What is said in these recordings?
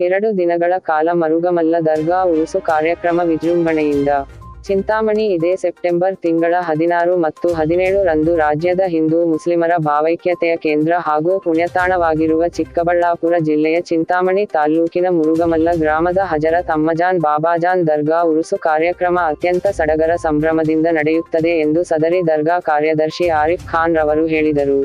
ಎರಡು ದಿನಗಳ ಕಾಲ ಮರುಗಮಲ್ಲ ದರ್ಗಾ ಉರುಸು ಕಾರ್ಯಕ್ರಮ ವಿಜೃಂಭಣೆಯಿಂದ. ಚಿಂತಾಮಣಿ ಇದೇ ಸೆಪ್ಟೆಂಬರ್ ತಿಂಗಳ ಹದಿನಾರು ಮತ್ತು ಹದಿನೇಳು ರಂದು ರಾಜ್ಯದ ಹಿಂದೂ ಮುಸ್ಲಿಮರ ಭಾವೈಕ್ಯತೆಯ ಕೇಂದ್ರ ಹಾಗೂ ಪುಣ್ಯತಾಣವಾಗಿರುವ ಚಿಕ್ಕಬಳ್ಳಾಪುರ ಜಿಲ್ಲೆಯ ಚಿಂತಾಮಣಿ ತಾಲ್ಲೂಕಿನ ಮುರುಗಮಲ್ಲ ಗ್ರಾಮದ ಹಜರತ್ ಅಮ್ಮಜಾನ್ ಬಾಬಾಜಾನ್ ದರ್ಗಾ ಉರುಸು ಕಾರ್ಯಕ್ರಮ ಅತ್ಯಂತ ಸಡಗರ ಸಂಭ್ರಮದಿಂದ ನಡೆಯುತ್ತದೆ ಎಂದು ಸದರಿ ದರ್ಗಾ ಕಾರ್ಯದರ್ಶಿ ಆರಿಫ್ ಖಾನ್ ರವರು ಹೇಳಿದರು.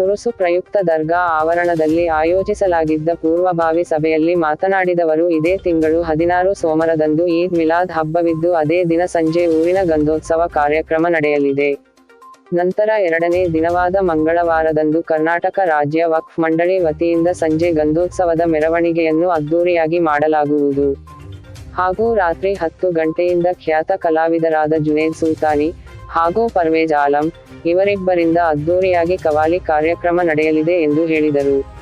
ಉರುಸು ಪ್ರಯುಕ್ತ ದರ್ಗಾ ಆವರಣದಲ್ಲಿ ಆಯೋಜಿಸಲಾಗಿದ್ದ ಪೂರ್ವಭಾವಿ ಸಭೆಯಲ್ಲಿ ಮಾತನಾಡಿದವರು, ಇದೇ ತಿಂಗಳು ಹದಿನಾರು ಸೋಮರದಂದು ಈದ್ ಮಿಲಾದ್ ಹಬ್ಬವಿದ್ದು, ಅದೇ ದಿನ ಸಂಜೆ ಊರಿನ ಗಂಧೋತ್ಸವ ಕಾರ್ಯಕ್ರಮ ನಡೆಯಲಿದೆ. ನಂತರ ಎರಡನೇ ದಿನವಾದ ಮಂಗಳವಾರದಂದು ಕರ್ನಾಟಕ ರಾಜ್ಯ ವಕ್ಫ್ ಮಂಡಳಿ ವತಿಯಿಂದ ಸಂಜೆ ಗಂಧೋತ್ಸವದ ಮೆರವಣಿಗೆಯನ್ನು ಅದ್ದೂರಿಯಾಗಿ ಮಾಡಲಾಗುವುದು. ಹಾಗೂ ರಾತ್ರಿ ಹತ್ತು ಗಂಟೆಯಿಂದ ಖ್ಯಾತ ಕಲಾವಿದರಾದ ಜುನೇದ್ ಸುಲ್ತಾನಿ ಹಾಗೂ ಪರ್ವೇಜ್ ಆಲಂ ಇವರಿಬ್ಬರಿಂದ ಅದ್ದೂರಿಯಾಗಿ ಕವಾಲಿ ಕಾರ್ಯಕ್ರಮ ನಡೆಯಲಿದೆ ಎಂದು ಹೇಳಿದರು.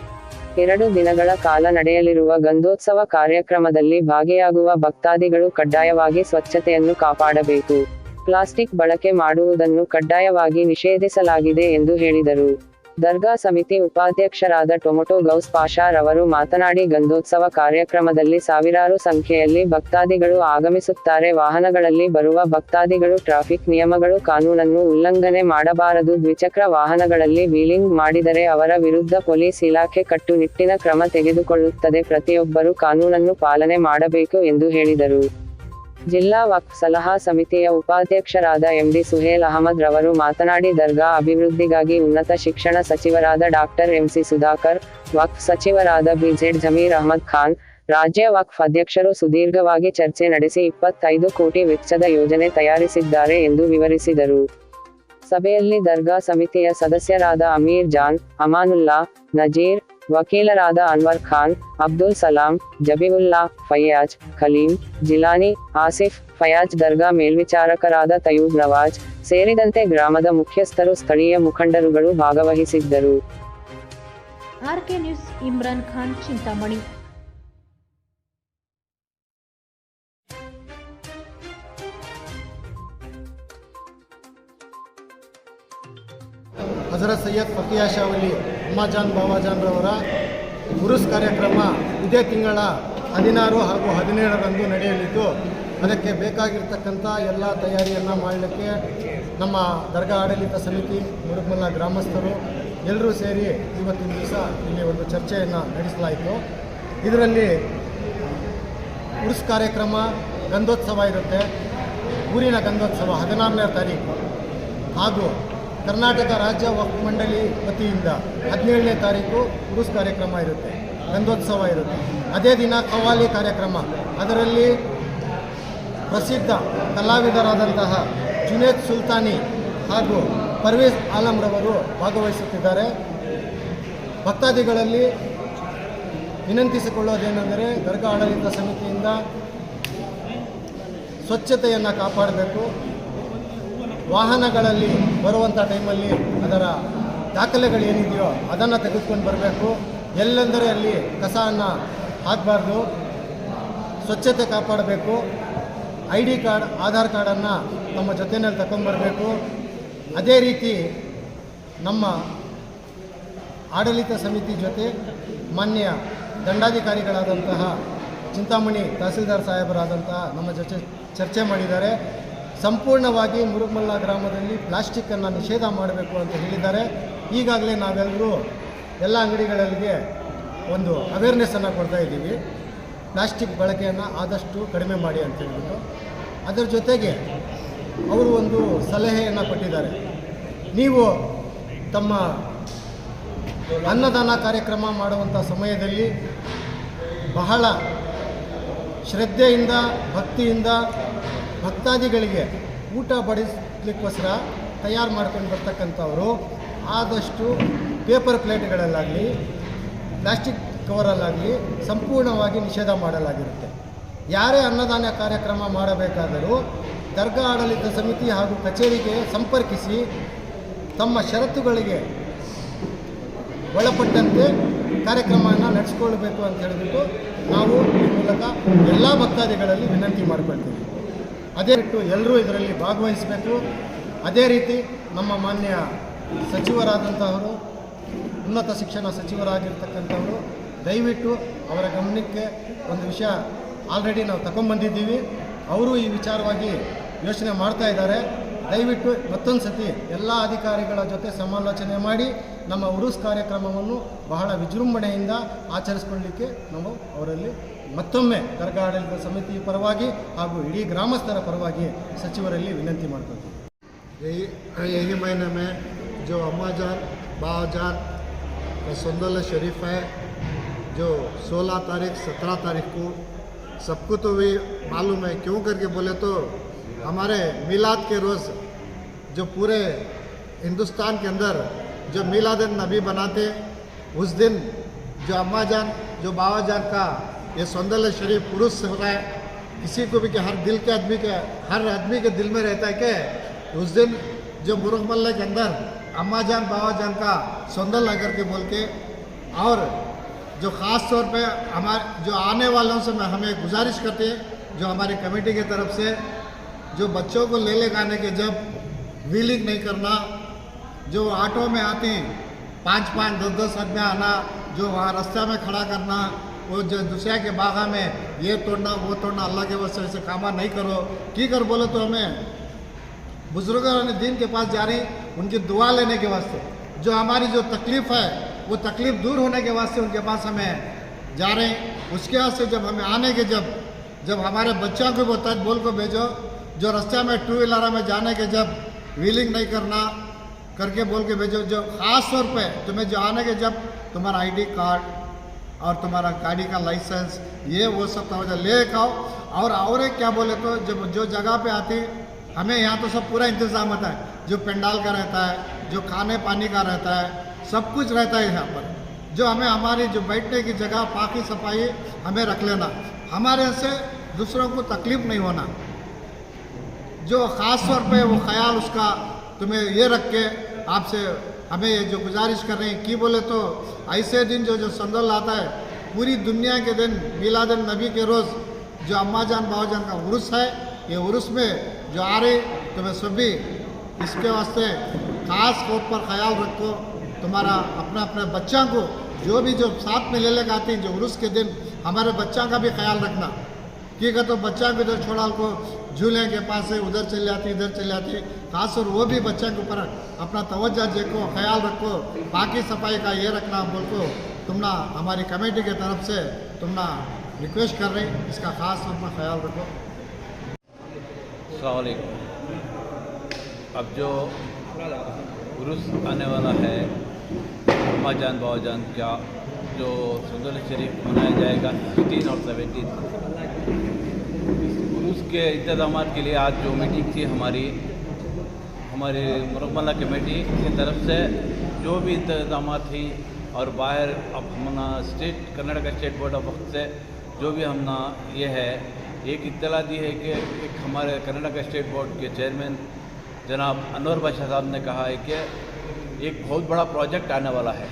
ಎರಡು ದಿನಗಳ ಕಾಲ ನಡೆಯಲಿರುವ ಗಂಧೋತ್ಸವ ಕಾರ್ಯಕ್ರಮದಲ್ಲಿ ಭಾಗಿಯಾಗುವ ಭಕ್ತಾದಿಗಳು ಕಡ್ಡಾಯವಾಗಿ ಸ್ವಚ್ಛತೆಯನ್ನು ಕಾಪಾಡಬೇಕು. ಪ್ಲಾಸ್ಟಿಕ್ ಬಳಕೆ ಮಾಡುವುದನ್ನು ಕಡ್ಡಾಯವಾಗಿ ನಿಷೇಧಿಸಲಾಗಿದೆ ಎಂದು ಹೇಳಿದರು. ದರ್ಗಾ ಸಮಿತಿ ಉಪಾಧ್ಯಕ್ಷರಾದ ಟೊಮೊಟೊ ಗೌಸ್ ಪಾಷಾ ರವರು ಮಾತನಾಡಿ ಗಂಧೋತ್ಸವ ಕಾರ್ಯಕ್ರಮದಲ್ಲಿ ಸಾವಿರಾರು ಸಂಖ್ಯೆಯಲ್ಲಿ ಭಕ್ತಾದಿಗಳು ಆಗಮಿಸುತ್ತಾರೆ. ವಾಹನಗಳಲ್ಲಿ ಬರುವ ಭಕ್ತಾದಿಗಳು ಟ್ರಾಫಿಕ್ ನಿಯಮಗಳು ಕಾನೂನನ್ನು ಉಲ್ಲಂಘನೆ ಮಾಡಬಾರದು. ದ್ವಿಚಕ್ರ ವಾಹನಗಳಲ್ಲಿ ವೀಲಿಂಗ್ ಮಾಡಿದರೆ ಅವರ ವಿರುದ್ಧ ಪೊಲೀಸ್ ಇಲಾಖೆ ಕಟ್ಟುನಿಟ್ಟಿನ ಕ್ರಮ ತೆಗೆದುಕೊಳ್ಳುತ್ತದೆ. ಪ್ರತಿಯೊಬ್ಬರು ಕಾನೂನನ್ನು ಪಾಲನೆ ಮಾಡಬೇಕು ಎಂದು ಹೇಳಿದರು. ಜಿಲ್ಲಾ ವಕ್ಫ್ ಸಲಹಾ ಸಮಿತಿಯ ಉಪಾಧ್ಯಕ್ಷರಾದ ಎಂಡಿ ಸುಹೇಲ್ ಅಹಮದ್ ರವರು ಮಾತನಾಡಿ, ದರ್ಗಾ ಅಭಿವೃದ್ಧಿಗಾಗಿ ಉನ್ನತ ಶಿಕ್ಷಣ ಸಚಿವರಾದ ಡಾಕ್ಟರ್ ಎಂಸಿ ಸುಧಾಕರ್ ವಕ್ಫ್ ಸಚಿವರಾದ ಬಿಜೆಡ್ ಜಮೀರ್ ಅಹಮದ್ ಖಾನ್, ರಾಜ್ಯ ವಕ್ಫ್ ಅಧ್ಯಕ್ಷರು ಸುದೀರ್ಘವಾಗಿ ಚರ್ಚೆ ನಡೆಸಿ ಇಪ್ಪತ್ತೈದು ಕೋಟಿ ವೆಚ್ಚದ ಯೋಜನೆ ತಯಾರಿಸಿದ್ದಾರೆ ಎಂದು ವಿವರಿಸಿದರು. ಸಭೆಯಲ್ಲಿ ದರ್ಗಾ ಸಮಿತಿಯ ಸದಸ್ಯರಾದ ಅಮೀರ್ ಜಾನ್, ಅಮಾನುಲ್ಲಾ, ನಜೀರ್ ವಕೀಲರಾದ ಅನ್ವರ್ ಖಾನ್, ಅಬ್ದುಲ್ ಸಲಾಂ ಜಬೀವುಲ್ಲಾ ಫಯ್ಯಾಜ್ ಖಲೀಂ, ಜಿಲಾನಿ, ಆಸಿಫ್, ಫಯಾಜ್ ದರ್ಗಾ ಮೇಲ್ವಿಚಾರಕರಾದ ತಯೂಬ್ ನವಾಜ್ ಸೇರಿದಂತೆ ಗ್ರಾಮದ ಮುಖ್ಯಸ್ಥರು ಸ್ಥಳೀಯ ಮುಖಂಡರುಗಳು ಭಾಗವಹಿಸಿದ್ದರು. RK news Imran Khan Chintamani. Hazrat Syed Fakiya Shavali Ammajan ಬಾಬಾಜಾನ್ರವರ ಉರುಸ್ ಕಾರ್ಯಕ್ರಮ ಇದೇ ತಿಂಗಳ ಹದಿನಾರು ಹಾಗೂ ಹದಿನೇಳರಂದು ನಡೆಯಲಿದ್ದು, ಅದಕ್ಕೆ ಬೇಕಾಗಿರ್ತಕ್ಕಂಥ ಎಲ್ಲ ತಯಾರಿಯನ್ನು ಮಾಡಲಿಕ್ಕೆ ನಮ್ಮ ದರ್ಗಾ ಆಡಳಿತ ಸಮಿತಿ ಮುರುಗಮಲ್ಲ ಗ್ರಾಮಸ್ಥರು ಎಲ್ಲರೂ ಸೇರಿ ಇವತ್ತಿನ ದಿವಸ ಇಲ್ಲಿ ಒಂದು ಚರ್ಚೆಯನ್ನು ನಡೆಸಲಾಯಿತು. ಇದರಲ್ಲಿ ಉರುಸ್ ಕಾರ್ಯಕ್ರಮ ಗಂಧೋತ್ಸವ ಇರುತ್ತೆ. ಊರಿನ ಗಂಧೋತ್ಸವ ಹದಿನಾರನೇ ತಾರೀಕು. ಹಾಗೂ ಕರ್ನಾಟಕ ರಾಜ್ಯ ವಕ್ಫ್ ಮಂಡಳಿ ವತಿಯಿಂದ ಹದಿನೇಳನೇ ತಾರೀಕು ಉರುಸ್ ಕಾರ್ಯಕ್ರಮ ಇರುತ್ತೆ, ಗಂಧೋತ್ಸವ ಇರುತ್ತೆ. ಅದೇ ದಿನ ಕವಾಲಿ ಕಾರ್ಯಕ್ರಮ. ಅದರಲ್ಲಿ ಪ್ರಸಿದ್ಧ ಕಲಾವಿದರಾದಂತಹ ಜುನೇದ್ ಸುಲ್ತಾನಿ ಹಾಗೂ ಪರ್ವೇಜ್ ಆಲಂರವರು ಭಾಗವಹಿಸುತ್ತಿದ್ದಾರೆ. ಭಕ್ತಾದಿಗಳಲ್ಲಿ ವಿನಂತಿಸಿಕೊಳ್ಳೋದೇನೆಂದರೆ ದರ್ಗಾ ಆಡಳಿತ ಸಮಿತಿಯಿಂದ ಸ್ವಚ್ಛತೆಯನ್ನು ಕಾಪಾಡಬೇಕು. ವಾಹನಗಳಲ್ಲಿ ಬರುವಂಥ ಟೈಮಲ್ಲಿ ಅದರ ದಾಖಲೆಗಳು ಏನಿದೆಯೋ ಅದನ್ನು ತೆಗೆದುಕೊಂಡು ಬರಬೇಕು. ಎಲ್ಲೆಂದರೆ ಅಲ್ಲಿ ಕಸವನ್ನು ಹಾಕಬಾರ್ದು. ಸ್ವಚ್ಛತೆ ಕಾಪಾಡಬೇಕು. ಐ ಡಿ ಕಾರ್ಡ್, ಆಧಾರ್ ಕಾರ್ಡನ್ನು ನಮ್ಮ ಜೊತೆಯಲ್ಲಿ ತಗೊಂಡ್ಬರಬೇಕು ಅದೇ ರೀತಿ ನಮ್ಮ ಆಡಳಿತ ಸಮಿತಿ ಜೊತೆ ಮಾನ್ಯ ದಂಡಾಧಿಕಾರಿಗಳಾದಂತಹ ಚಿಂತಾಮಣಿ ತಹಸೀಲ್ದಾರ್ ಸಾಹೇಬರಾದಂತಹ ನಮ್ಮ ಜೊತೆ ಚರ್ಚೆ ಮಾಡಿದ್ದಾರೆ. ಸಂಪೂರ್ಣವಾಗಿ ಮುರುಗಮಲ್ಲ ಗ್ರಾಮದಲ್ಲಿ ಪ್ಲಾಸ್ಟಿಕ್ಕನ್ನು ನಿಷೇಧ ಮಾಡಬೇಕು ಅಂತ ಹೇಳಿದ್ದಾರೆ. ಈಗಾಗಲೇ ನಾವೆಲ್ಲರೂ ಎಲ್ಲ ಅಂಗಡಿಗಳಿಗೆ ಒಂದು ಅವೇರ್ನೆಸ್ಸನ್ನು ಕೊಡ್ತಾ ಇದ್ದೀವಿ. ಪ್ಲಾಸ್ಟಿಕ್ ಬಳಕೆಯನ್ನು ಆದಷ್ಟು ಕಡಿಮೆ ಮಾಡಿ ಅಂತ ಹೇಳ್ಬಿಟ್ಟು. ಅದರ ಜೊತೆಗೆ ಅವರು ಒಂದು ಸಲಹೆಯನ್ನು ಕೊಟ್ಟಿದ್ದಾರೆ. ನೀವು ತಮ್ಮ ಅನ್ನದಾನ ಕಾರ್ಯಕ್ರಮ ಮಾಡುವಂಥ ಸಮಯದಲ್ಲಿ ಬಹಳ ಶ್ರದ್ಧೆಯಿಂದ, ಭಕ್ತಿಯಿಂದ ಭಕ್ತಾದಿಗಳಿಗೆ ಊಟ ಬಡಿಸ್ಲಿಕ್ಕೋಸ್ಕರ ತಯಾರು ಮಾಡ್ಕೊಂಡು ಬರ್ತಕ್ಕಂಥವರು, ಆದಷ್ಟು ಪೇಪರ್ ಪ್ಲೇಟ್ಗಳಲ್ಲಾಗಲಿ ಪ್ಲಾಸ್ಟಿಕ್ ಕವರಲ್ಲಾಗಲಿ ಸಂಪೂರ್ಣವಾಗಿ ನಿಷೇಧ ಮಾಡಲಾಗಿರುತ್ತೆ. ಯಾರೇ ಅನ್ನದಾನ ಕಾರ್ಯಕ್ರಮ ಮಾಡಬೇಕಾದರೂ ದರ್ಗಾ ಆಡಳಿತ ಸಮಿತಿ ಹಾಗೂ ಕಚೇರಿಗೆ ಸಂಪರ್ಕಿಸಿ ತಮ್ಮ ಷರತ್ತುಗಳಿಗೆ ಒಳಪಟ್ಟಂತೆ ಕಾರ್ಯಕ್ರಮವನ್ನು ನಡೆಸ್ಕೊಳ್ಬೇಕು ಅಂತ ಹೇಳಿಬಿಟ್ಟು ನಾವು ಈ ಮೂಲಕ ಎಲ್ಲ ಭಕ್ತಾದಿಗಳಲ್ಲಿ ವಿನಂತಿ ಮಾಡಿಕೊಳ್ತೀವಿ. ಅದೇ ಬಿಟ್ಟು ಎಲ್ಲರೂ ಇದರಲ್ಲಿ ಭಾಗವಹಿಸಬೇಕು. ಅದೇ ರೀತಿ ನಮ್ಮ ಮಾನ್ಯ ಸಚಿವರಾದಂತಹವರು, ಉನ್ನತ ಶಿಕ್ಷಣ ಸಚಿವರಾಗಿರ್ತಕ್ಕಂಥವರು, ದಯವಿಟ್ಟು ಅವರ ಗಮನಕ್ಕೆ ಒಂದು ವಿಷಯ ಆಲ್ರೆಡಿ ನಾವು ತಗೊಂಬಂದಿದ್ದೀವಿ ಅವರು ಈ ವಿಚಾರವಾಗಿ ಯೋಚನೆ ಮಾಡ್ತಾ ಇದ್ದಾರೆ. ದಯವಿಟ್ಟು ಮತ್ತೊಂದು ಸತಿ ಎಲ್ಲ ಅಧಿಕಾರಿಗಳ ಜೊತೆ ಸಮಾಲೋಚನೆ ಮಾಡಿ ನಮ್ಮ ಉರುಸ್ ಕಾರ್ಯಕ್ರಮವನ್ನು ಬಹಳ ವಿಜೃಂಭಣೆಯಿಂದ ಆಚರಿಸ್ಕೊಳ್ಳಿಕ್ಕೆ ನಾವು ಅವರಲ್ಲಿ ಮತ್ತೊಮ್ಮೆ ದರ್ಗಾ ಆಡಳಿತ ಸಮಿತಿ ಪರವಾಗಿ ಹಾಗೂ ಇಡೀ ಗ್ರಾಮಸ್ಥರ ಪರವಾಗಿ ಸಚಿವರಲ್ಲಿ ವಿನಂತಿ ಮಾಡ್ಕೊಳ್ತೀವಿ यही यही महीने में जो अम्मा जान बाबा जान का सुंदर शरीफ है जो 16 तारीख 17 तारीख को सबको तो भी मालूम है क्यों करके बोले तो हमारे मिलाद के रोज़ जो पूरे हिंदुस्तान के अंदर जो मिलाद नबी बनाते, उस दिन जो अम्मा जान, जो बाबा जान का ये सौंदर्य शरीफ पुरुष हो रहा है, किसी को भी कि हर दिल के आदमी के, हर आदमी के दिल में रहता है कि उस दिन जो मुरुख मल्ले के अंदर अम्मा जान, बाबा जान का सौंदर्य लगा के बोल के, और जो ख़ास तौर पे हमारे, जो आने वालों से मैं, हमें गुजारिश करते हैं, जो हमारी कमेटी की तरफ़ से, जो बच्चों को ले ले आने के जब व्हीलिंग नहीं करना जो ऑटो में आती पाँच पाँच, दस दस आदमी आना, जो वहाँ रास्ते में खड़ा करना, वो जो दूसरे के बागा में ये तोड़ना, वो तोड़ना, अल्लाह के वजह से कामा नहीं करो। की कर बोले तो हमें? बुज़ुर्गों ने दीन के पास जा रही, उनकी दुआ लेने के वास्ते। जो हमारी जो तकलीफ़ है, वो तकलीफ़ दूर होने के वास्ते उनके पास हमें जा रहे हैं। उसके वास्ते जब हमें आने के जब जब हमारे बच्चों को वो बोल को भेजो, जो रास्ते में टू व्हीलर में जाने के जब व्हीलिंग नहीं करना करके बोल के भेजो, जो ख़ास तौर पे तुम्हें जो आने के जब तुम्हारा आईडी कार्ड और तुम्हारा गाड़ी का लाइसेंस ये वो सब तवज्जो ले आओ और और एक क्या बोले तो जब जो जगह पे आती, हमें यहाँ तो सब पूरा इंतज़ाम होता है। जो पंडाल का रहता है, जो खाने पानी का रहता है, सब कुछ रहता है यहाँ पर। जो हमें हमारी, जो बैठने की जगह पाकि सफ़ाई, हमें रख लेना। हमारे से दूसरों को तकलीफ़ नहीं होना। जो ख़ास तौर पे वो ख्याल उसका तुम्हें ये रख के आपसे हमें ये जो गुजारिश कर रहे हैं, कि बोले तो ऐसे दिन जो जो संदल आता है, पूरी दुनिया के दिन मिलाद नबी के रोज़, जो अम्मा जान, बाबा जान का उर्स है, ये उर्स में जो आ रही, तुम्हें सभी इसके वास्ते ख़ास तौर पर ख्याल रखो। तुम्हारा अपने अपने बच्चों को जो भी, जो साथ में ले लेकर आती हैं, जो उर्स के दिन, हमारे बच्चों का भी ख्याल रखना। ठीक है तो बच्चा को इधर छोड़ा को झूले के पास से उधर चल जाती, इधर चल जाती। खास और वो भी बच्चे के ऊपर अपना तवज्जो देखो, ख्याल रखो। बाकी सफ़ाई का ये रखना बोल को तुमना हमारी कमेटी के तरफ़ से तुमना रिक्वेस्ट कर रही इसका खास तौर पर ख्याल रखो। अब जो उर्स आने वाला है अम्मा जान बाबा जान का जो सुंदर शरीफ मनाया जाएगा? फिफ्टीन और सेवेंटीन उर्स के इंतज़ाम के लिए आज जो मीटिंग थी हमारी हमारी मुरमला कमेटी की तरफ़ से, जो भी इंतज़ाम थी और बाहर अब हमना state Karnataka state board of Waqf से जो भी हमना ये है, एक इतला दी है कि एक हमारे कर्नाटक स्टेट बोर्ड के चेयरमैन जनाब अनवर बादशाह साहब ने कहा है कि एक बहुत बड़ा प्रोजेक्ट आने वाला है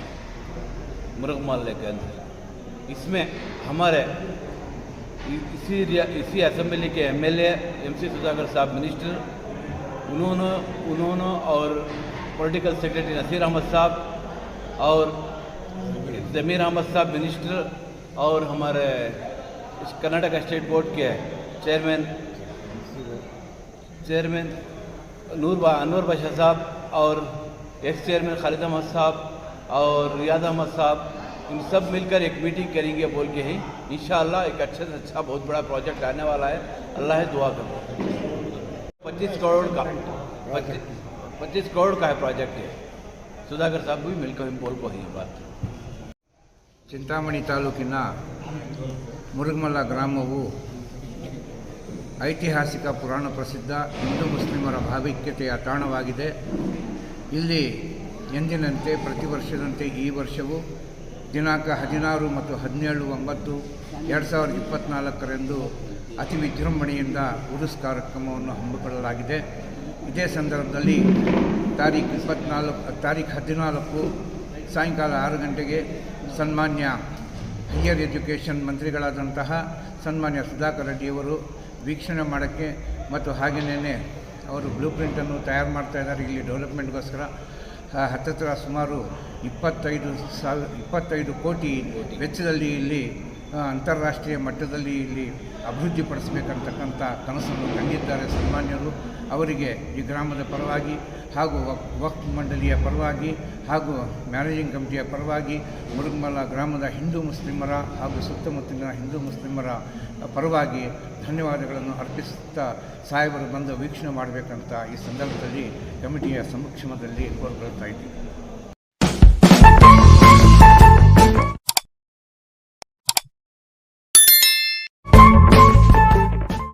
मुर्ग मोहल्ले के अंदर। इसमें हमारे इसी इसी असम्बली के एम एमएलए एमसी सुधाकर साहब मिनिस्टर उन्होंने उन्होंने और पॉलिटिकल सेक्रेटरी नसीर अहमद साहब और ज़मीर अहमद साहब मिनिस्टर और हमारे कर्नाटक स्टेट बोर्ड के चेयरमैन चेयरमैन नूर बा अनवर साहब और एक्स चेयरमैन खालिद अहमद साहब और रियाज अहमद साहब इन सब मिलकर एक मीटिंग करेंगे बोल के ही इन एक अच्छे से अच्छा बहुत बड़ा प्रोजेक्ट आने वाला है अल्लाह है दुआ करो पच्चीस करोड़ का पच्चीस करोड़ का है प्रोजेक्ट ये सुधाकर साहब भी मिलकर हम बोल को ही ये बात ಚಿಂತಾಮಣಿ ತಾಲೂಕಿನ ಮುರುಗಮಲ್ಲ ಗ್ರಾಮವು ಐತಿಹಾಸಿಕ ಪುರಾಣ ಪ್ರಸಿದ್ಧ ಹಿಂದೂ ಮುಸ್ಲಿಮರ ಭಾವೈಕ್ಯತೆಯ ತಾಣವಾಗಿದೆ ಇಲ್ಲಿ ಎಂದಿನಂತೆ ಪ್ರತಿ ವರ್ಷದಂತೆ ಈ ವರ್ಷವೂ ದಿನಾಂಕ ಹದಿನಾರು ಮತ್ತು ಹದಿನೇಳು ಒಂಬತ್ತು ಎರಡು ಸಾವಿರದ ಇಪ್ಪತ್ತ್ನಾಲ್ಕರಂದು ಅತಿ ವಿಜೃಂಭಣೆಯಿಂದ ಉರುಸ್ ಕಾರ್ಯಕ್ರಮವನ್ನು ಹಮ್ಮಿಕೊಳ್ಳಲಾಗಿದೆ. ಇದೇ ಸಂದರ್ಭದಲ್ಲಿ ತಾರೀಖು ಇಪ್ಪತ್ನಾಲ್ಕು, ತಾರೀಖು ಹದಿನಾಲ್ಕು ಸಾಯಂಕಾಲ ಆರು ಗಂಟೆಗೆ ಸನ್ಮಾನ್ಯ ಹೈಯರ್ ಎಜುಕೇಷನ್ ಮಂತ್ರಿಗಳಾದಂತಹ ಸನ್ಮಾನ್ಯ ಸುಧಾಕರ್ ರೆಡ್ಡಿಯವರು ವೀಕ್ಷಣೆ ಮಾಡೋಕ್ಕೆ ಮತ್ತು ಹಾಗೆಯೇ ಅವರು ಬ್ಲೂ ಪ್ರಿಂಟನ್ನು ತಯಾರು ಮಾಡ್ತಾ ಇದ್ದಾರೆ. ಇಲ್ಲಿ ಡೆವಲಪ್ಮೆಂಟ್ಗೋಸ್ಕರ ಆ, ಹತ್ತತ್ರ ಸುಮಾರು ಇಪ್ಪತ್ತೈದು ಸಾವಿರ ಇಪ್ಪತ್ತೈದು ಕೋಟಿ ವೆಚ್ಚದಲ್ಲಿ ಇಲ್ಲಿ ಅಂತಾರಾಷ್ಟ್ರೀಯ ಮಟ್ಟದಲ್ಲಿ ಇಲ್ಲಿ ಅಭಿವೃದ್ಧಿಪಡಿಸಬೇಕಂತಕ್ಕಂಥ ಕನಸನ್ನು ಕಂಡಿದ್ದಾರೆ ಸನ್ಮಾನ್ಯರು. ಅವರಿಗೆ ಈ ಗ್ರಾಮದ ಪರವಾಗಿ ಹಾಗೂ ವಕ್, ವಕ್ಫ್ ಮಂಡಳಿಯ ಪರವಾಗಿ ಹಾಗೂ ಮ್ಯಾನೇಜಿಂಗ್ ಕಮಿಟಿಯ ಪರವಾಗಿ ಮುರುಗಮಲ ಗ್ರಾಮದ ಹಿಂದೂ ಮುಸ್ಲಿಮರ ಹಾಗೂ ಸುತ್ತಮುತ್ತಲಿನ ಹಿಂದೂ ಮುಸ್ಲಿಮರ ಪರವಾಗಿ ಧನ್ಯವಾದಗಳನ್ನು ಅರ್ಪಿಸುತ್ತಾ ಸಾಹೇಬರು ಬಂದು ವೀಕ್ಷಣೆ ಮಾಡಬೇಕಂತ ಈ ಸಂದರ್ಭದಲ್ಲಿ ಕಮಿಟಿಯ ಸಮಕ್ಷಮದಲ್ಲಿ ಕೋರ್ಕೊಳ್ತಾ ಇದ್ದೀವಿ.